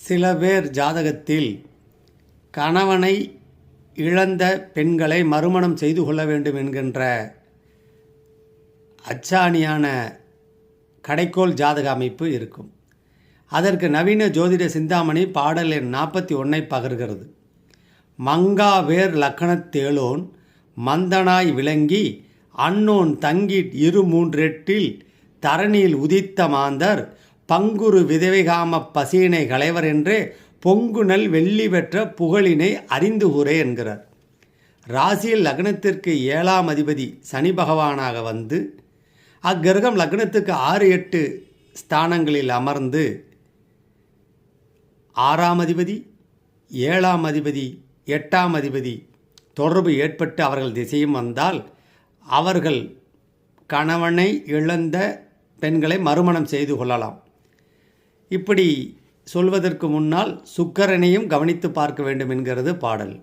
சில பேர் ஜாதகத்தில் கணவனை இழந்த பெண்களை மறுமணம் செய்து கொள்ள வேண்டும் என்கின்ற அச்சாணியான கடைக்கோள் ஜாதக அமைப்பு இருக்கும். அதற்கு நவீன ஜோதிட சிந்தாமணி பாடல் எண் நாற்பத்தி ஒன்றை பகர்கிறது. மங்கா வேர் லக்கணத்தேளோன் மந்தனாய் விளங்கி அன்னோன் தங்கி இரு மூன்றெட்டில் தரணியில் உதித்த மாந்தர் பங்குரு விதவைகாம பசியினை களைவர் என்றே பொங்குநல் வெள்ளி பெற்ற புகழினை அறிந்து கூறே என்கிறார். ராசியில் லக்னத்திற்கு ஏழாம் அதிபதி சனி பகவானாக வந்து அக்கிரகம் லக்னத்துக்கு ஆறு எட்டு ஸ்தானங்களில் அமர்ந்து ஆறாம் அதிபதி ஏழாம் அதிபதி எட்டாம் அதிபதி தொடர்பு ஏற்பட்டு அவர்கள் திசையும் வந்தால் அவர்கள் கணவனை இழந்த பெண்களை மறுமணம் செய்து கொள்ளலாம். இப்படி சொல்வதற்கு முன்னால் சுக்கரனையும் கவனித்து பார்க்க வேண்டும் என்கிறது பாடல்.